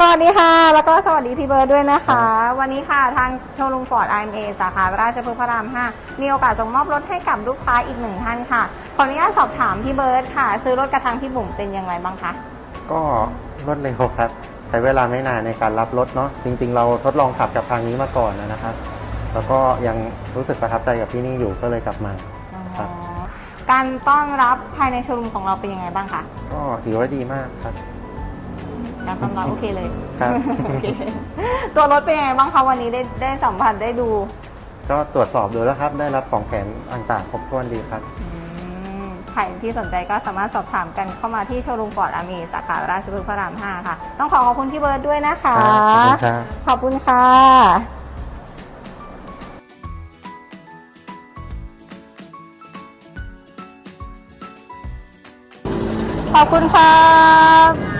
สวัสดีค่ะ แล้วก็สวัสดีพี่เบิร์ดด้วยนะคะ วันนี้ค่ะทางโชว์รูมฟอร์ด IMA สาขาราชพฤกษ์พระราม 5 มีโอกาสส่งมอบรถให้กับลูกค้าอีกหนึ่งท่านค่ะ ขออนุญาตสอบถามพี่เบิร์ดค่ะ ซื้อรถกระทางพี่บุ๋มเป็นยังไงบ้างคะ ก็รวดเร็วครับ ใช้เวลาไม่นานในการรับรถเนาะจริง ๆ เราทดลองขับกับทางนี้มาก่อนนะครับ แล้วก็ยังรู้สึกประทับใจกับที่นี่อยู่ก็เลยกลับมาครับอ๋อการต้อนรับภายในโชว์รูมของเราเป็นยังไงบ้างคะก็ถือว่าดีมากครับ การต้อนรับโอเคเลยครับ โอเคตัวรถเป็นยังไงบ้างคะวันนี้ได้ได้สัมผัสได้ดูก็ตรวจสอบดูแล้วครับ ได้รับของแถมต่างๆครบถ้วนดีครับ อืมใครที่สนใจก็สามารถสอบถามกันเข้ามาที่โชว์รูมฟอร์ดอามีสาขาราชพฤกษ์พระราม 5 ค่ะ ต้องขอขอบคุณพี่เบิร์ดด้วยนะคะ ครับขอบคุณครับขอบคุณค่ะขอบคุณครับ